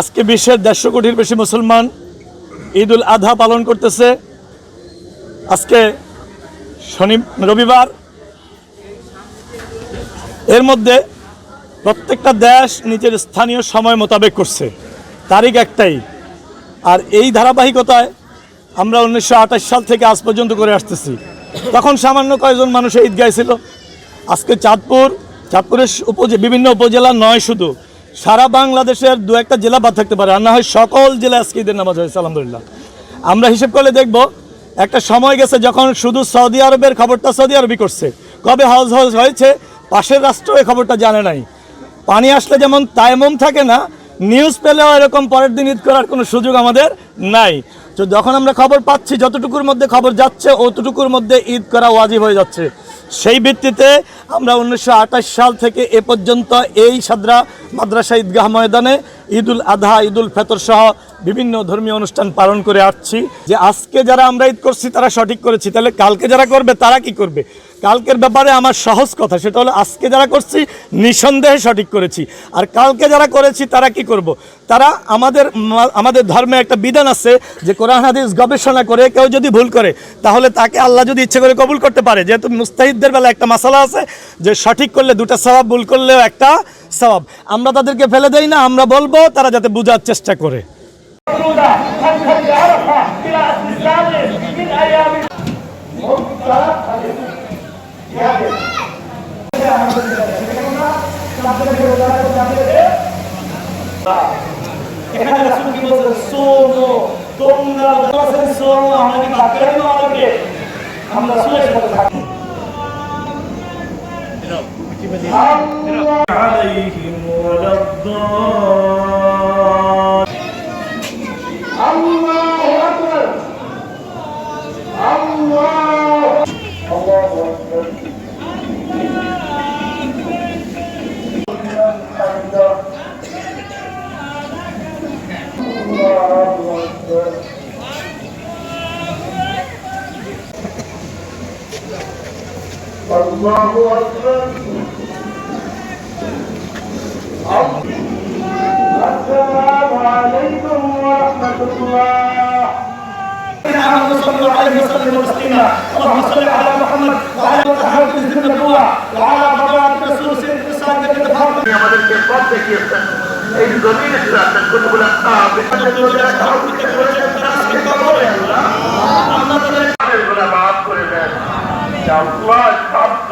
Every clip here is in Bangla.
আজকে বিশ্বের দেড়শো কোটির বেশি মুসলমান ঈদ উল আধা পালন করতেছে। আজকে শনি, রবিবার। এর মধ্যে প্রত্যেকটা দেশ নিজের স্থানীয় সময় মোতাবেক করছে। তারিখ একটাই। আর এই ধারাবাহিকতায় আমরা উনিশশো সাল থেকে আজ পর্যন্ত করে আসতেছি। তখন সামান্য কয়েকজন মানুষ ঈদ ছিল। আজকে চাঁদপুর, চাঁদপুরের উপজে বিভিন্ন উপজেলা নয় শুধু। সারা বাংলাদেশের দু একটা জেলা বাদ থাকতে পারে, আর না হয় সকল জেলা আজকে ঈদের নামাজ হয়েছে, আলহামদুলিল্লাহ। আমরা হিসেব করলে দেখব, একটা সময় গেছে যখন শুধু সৌদি আরবের খবরটা সৌদি আরবই করছে। কবে হজ হজ হয়েছে, পাশের রাষ্ট্র এই খবরটা জানে নাই। পানি আসলে যেমন তাইমম থাকে না, নিউজ পেলেও এরকম পরের দিন ঈদ করার কোনো সুযোগ আমাদের নাই। তো যখন আমরা খবর পাচ্ছি, যতটুকুর মধ্যে খবর যাচ্ছে, অতটুকুর মধ্যে ঈদ করা ওয়াজিব হয়ে যাচ্ছে। সেই ভিত্তিতে আমরা উনিশশো আটাশ সাল থেকে এ পর্যন্ত এই সাদরা মাদ্রাসা ঈদগাহ ময়দানে ঈদুল আধা, ঈদুল ফেতর সহ বিভিন্ন ধর্মীয় অনুষ্ঠান পালন করে আসছি। যে আজকে যারা আমরা ঈদ করছি, তারা সঠিক করেছি। তাহলে কালকে যারা করবে, তারা কি করবে? কালকের ব্যাপারে আমার সহজ কথা, সেটা হলো আজকে যারা করছি, নিঃসন্দেহে সঠিক করেছি। আর কালকে যারা করেছি, তারা কি করব। তারা আমাদের আমাদের ধর্মে একটা বিধান আছে যে কোরআন, হাদিস গবেষণা করে কেউ যদি ভুল করে, তাহলে তাকে আল্লাহ যদি ইচ্ছে করে কবুল করতে পারে। যেহেতু মুস্তাহিদদের বেলা একটা মশালা আছে যে সঠিক করলে দুটা স্বভাব, ভুল করলেও একটা স্বভাব। আমরা তাদেরকে ফেলে দেই না, আমরা বলব তারা যাতে বোঝার চেষ্টা করে। সোমো তোমরা বলছেন সোমো আমরা কি বাকি রাখবো আমাদেরকে আমরা রাসূলের সাথে থাকি عليهم ولا الضالين اللهم صل عليه وسلم تسليما اللهم صل على محمد وعلى محمد في النبوة وعلى بابات رسول سيدنا الصادق الفاضل আমাদেরকে পথ দেখিয়েছেন এই জমিনে রাখেন কতগুলো মাফ করে দেন আল্লাহ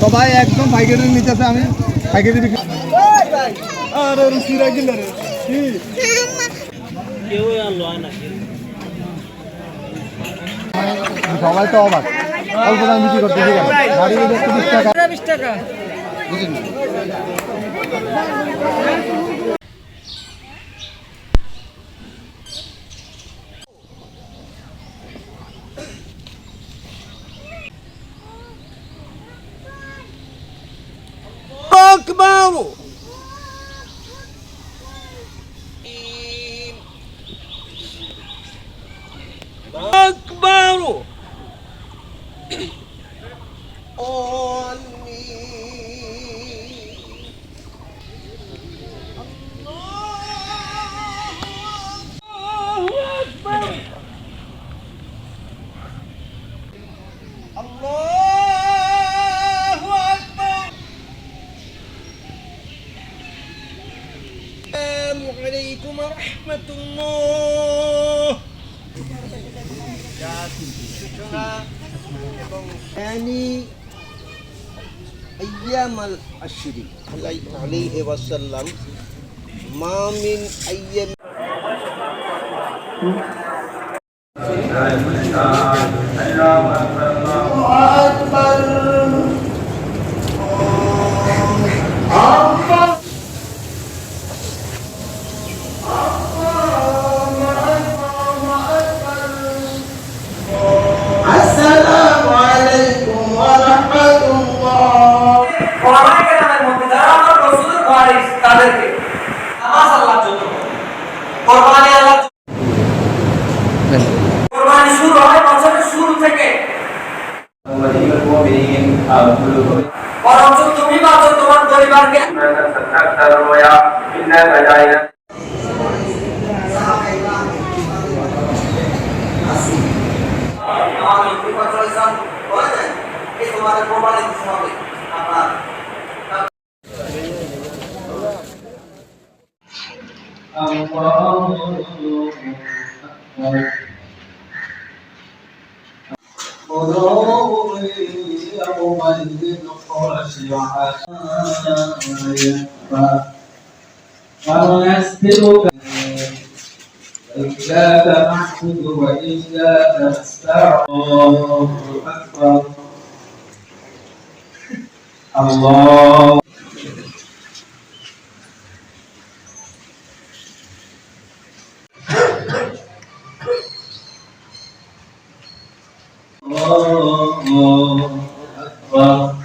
সবাই একদম পাইকারি নিতেছে আমি পাইকারি বিক্রি- আরে রুচিরা গিলা রে। কি? সবাই তো অবাক। অল্প দাম বিক্রি করতে ঠিক আছে গাড়ি একশো বিশ টাকা। السلام عليكم ورحمة الله يعني أيام العشر عليه وسلم ما من أيام বরঞ্চ তুমি বাঁচো তোমার পরিবারকে আমাদের বিপর্যয় ইসলাম বলে দেন এই তোমাদের প্রমাণে হবে আপনার قلوب يومئذ خاشعة ونسبك إياك نعبد وإياك نستعين الله أكبر الله الله Oh.